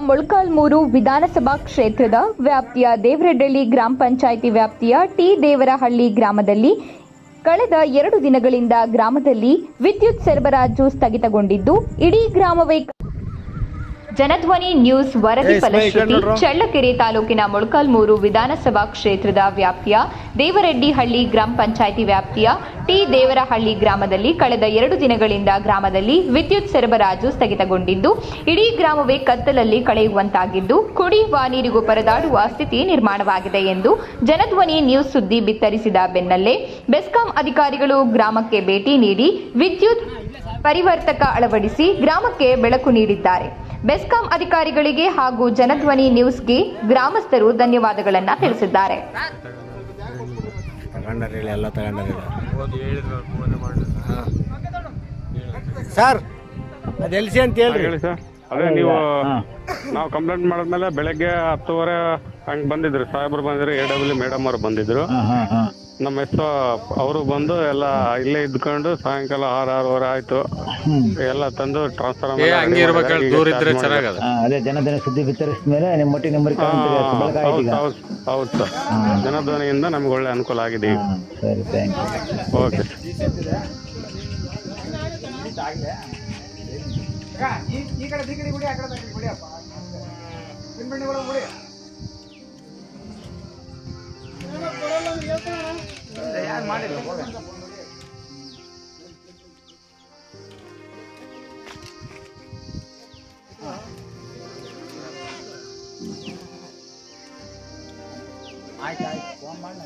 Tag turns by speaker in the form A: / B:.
A: ಮೊಳಕಾಲ್ಮೂರು ವಿಧಾನಸಭಾ ಕ್ಷೇತ್ರದ ವ್ಯಾಪ್ತಿಯ ದೇವರಹಳ್ಳಿ ಗ್ರಾಮ ಪಂಚಾಯಿತಿ ವ್ಯಾಪ್ತಿಯ ಟಿ ದೇವರಹಳ್ಳಿ ಗ್ರಾಮದಲ್ಲಿ ಕಳೆದ ಎರಡು ದಿನಗಳಿಂದ ಗ್ರಾಮದಲ್ಲಿ ವಿದ್ಯುತ್ ಸರಬರಾಜು ಸ್ಥಗಿತಗೊಂಡಿದ್ದು, ಇಡೀ ಗ್ರಾಮವೇ ಜನಧ್ವನಿ ನ್ಯೂಸ್ ವರದಿ ಫಲಶ್ರುತಿ? ಚಳ್ಳಕೆರೆ ತಾಲೂಕಿನ ಮೊಳಕಾಲ್ಮೂರು ವಿಧಾನಸಭಾ ಕ್ಷೇತ್ರದ ವ್ಯಾಪ್ತಿಯ ದೇವರೆಡ್ಡಿಹಳ್ಳಿ ಗ್ರಾಮ ಪಂಚಾಯಿತಿ ವ್ಯಾಪ್ತಿಯ ಟಿ ದೇವರಹಳ್ಳಿ ಗ್ರಾಮದಲ್ಲಿ ಕಳೆದ ಎರಡು ದಿನಗಳಿಂದ ಗ್ರಾಮದಲ್ಲಿ ವಿದ್ಯುತ್ ಸರಬರಾಜು ಸ್ಥಗಿತಗೊಂಡಿದ್ದು ಇಡೀ ಗ್ರಾಮವೇ ಕತ್ತಲಲ್ಲಿ ಕಳೆಯುವಂತಾಗಿದ್ದು ಕುಡಿಯುವ ನೀರಿಗೂ ಪರದಾಡುವ ಸ್ಥಿತಿ ನಿರ್ಮಾಣವಾಗಿದೆ ಎಂದು ಜನಧ್ವನಿ ನ್ಯೂಸ್ ಸುದ್ದಿ ಬಿತ್ತರಿಸಿದ ಬೆನ್ನಲ್ಲೇ ಬೆಸ್ಕಾಂ ಅಧಿಕಾರಿಗಳು ಗ್ರಾಮಕ್ಕೆ ಭೇಟಿ ನೀಡಿ ವಿದ್ಯುತ್ ಪರಿವರ್ತಕ ಅಳವಡಿಸಿ ಗ್ರಾಮಕ್ಕೆ ಬೆಳಕು ನೀಡಿದ್ದಾರೆ. ಬೆಸ್ಕಾಂ ಅಧಿಕಾರಿಗಳಿಗೆ ಹಾಗೂ ಜನಧ್ವನಿ ನ್ಯೂಸ್ಗೆ ಗ್ರಾಮಸ್ಥರು ಧನ್ಯವಾದಗಳನ್ನು ತಿಳಿಸಿದ್ದಾರೆ.
B: ಸರ್ ಅದು ಎಲ್ಸಿ ಅಂತ ಹೇಳ್ರಿ.
C: ಹೇಳಿ ಸರ್. ಅದೇ ನೀವು ನಾವು ಕಂಪ್ಲೇಂಟ್ ಮಾಡಿದ್ಮೇಲೆ ಬೆಳಗ್ಗೆ ಹತ್ತುವರೆ ಹಂಗ್ ಬಂದಿದ್ರು. ಸಾಹೇಬ್ರು ಬಂದಿದ್ರು ಎ ಡಬ್ಲ್ಯೂ ಮೇಡಮ್ ಅವ್ರು ಬಂದಿದ್ರು. ನಮ್ಮ ಹೆಸರು ಅವರು ಬಂದು ಎಲ್ಲ ಇಲ್ಲೇ ಇದ್ಕೊಂಡು ಸಾಯಂಕಾಲ ಆರು ಆರೂವರೆ ಆಯ್ತು. ಎಲ್ಲ ತಂದು ಟ್ರಾನ್ಸ್ಫರ್
D: ಏ ಹಂಗೆ ಇರ್ಬೇಕು ದೂರ ಇದ್ರೆ ಚೆನ್ನಾಗದ.
E: ಹಾ, ಅದೇ ಜನಧನ ಸುದ್ದಿ ಬಿತ್ತರಿಸಿದ ಮೇಲೆ ನಿಮ್ಮ ನಂಬರ್
C: ಹೌದು ಹೌದು ಹೌದು ಸರ್. ಜನಧ್ವನಿಯಿಂದ ನಮ್ಗೆ ಒಳ್ಳೆ ಅನುಕೂಲ ಆಗಿದೆ ಈಗ.
E: ಸರಿ ಥ್ಯಾಂಕ್ ಯು
C: ಓಕೆ.
E: ಆಯ್ತು ಆಯ್ತು ಫೋನ್ ಮಾಡಿ